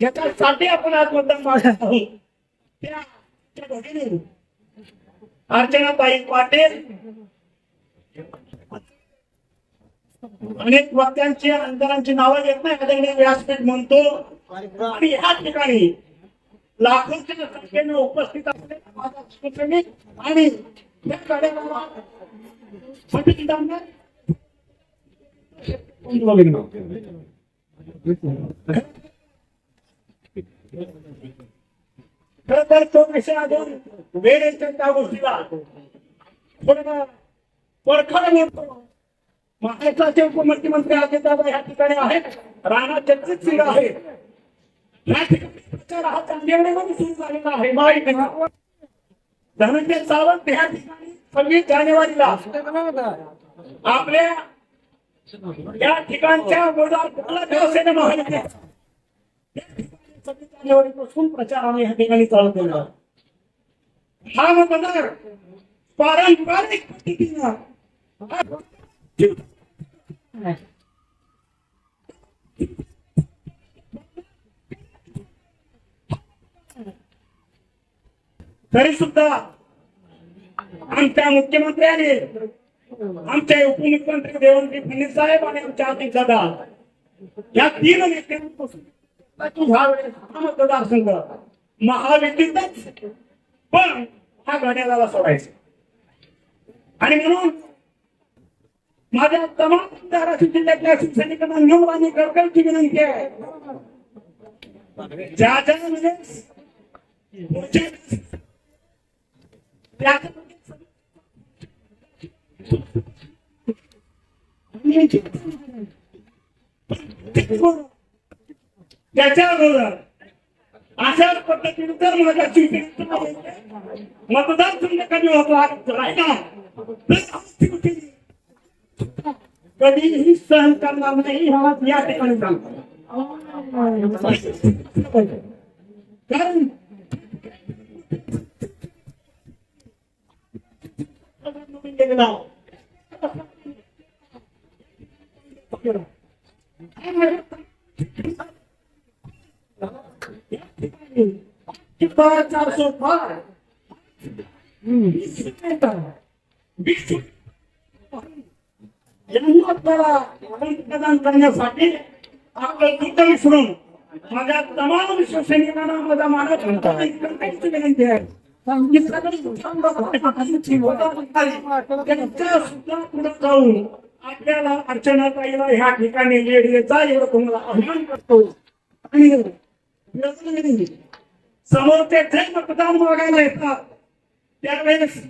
ज्याच्यासाठी आपण आज मतदान मागत आहोत त्या त्या भगिनी अर्चनाताई पाटील अनेक वक्त्यांची अंतरांची नावं घेत नाही आदरणीय व्यासपीठ म्हणतो आणि ह्या ठिकाणी लाखोच्या संख्येने उपस्थित असले माझा शिवसैनिक आणि त्या कार्यक्रमात अभिनंदन. खर तर तो विषय अजून वेळ येतो त्या गोष्टीला थोडं परखड म्हणतो महाराष्ट्राचे उपमुख्यमंत्री अजितदादा या ठिकाणी आहेत राणा जगजित सिंग आहेत. या ठिकाणी प्रचार हा सुरू झालेला आहे माहीत धनंजय सावंत या ठिकाणी सव्वीस जानेवारीला आपल्या या ठिकाणच्या गोदार शिवसेना महायुती जानेवारीपासून प्रचाराने या ठिकाणी चालू केला. हा मतदार पारंपरिक पद्धतीनं तरी सुद्धा आमच्या मुख्यमंत्र्यांनी आमचे उपमुख्यमंत्री देवेंद्र फडणवीस साहेब आणि आमच्या अमित दादा. या तीन नेत्यांपासून ह्यावेळेस हा मतदारसंघ महाविद्युतच पण हा घड्याला सोडायचा. आणि म्हणून माझ्या तमाम आमदारांची जिल्ह्यातल्या शिवसैनिकांना निवड आणि कळकळची विनंती आहे. ज्या ज्या वेळेस पुढच्या वेळेस त्या त्या त्याच्या अगोदर अशा पद्धतीने जर माझ्या मतदार संघ कमी होतो राहिला कधीही सहन करणार नाही हा या ठिकाणी सांगतो कारण चारशे करण्यासाठी आपलं दुःख विसरून माझ्या तमाम शिवसैनिकांना माझा मानव विनंती आहे सुद्धा पुढे जाऊन आपल्याला अर्चनाताईला ह्या ठिकाणी लेडीचा एवढं तुम्हाला आव्हान करतो. आणि समोर ते जे मतदान मागायला येतात. त्यावेळेस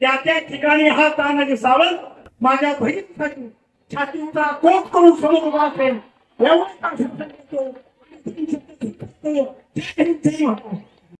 त्या त्या ठिकाणी हा तानाजी सावंत माझ्या बहिणीसाठी छातीचा कोप करून समोर उभा असेल. एवढं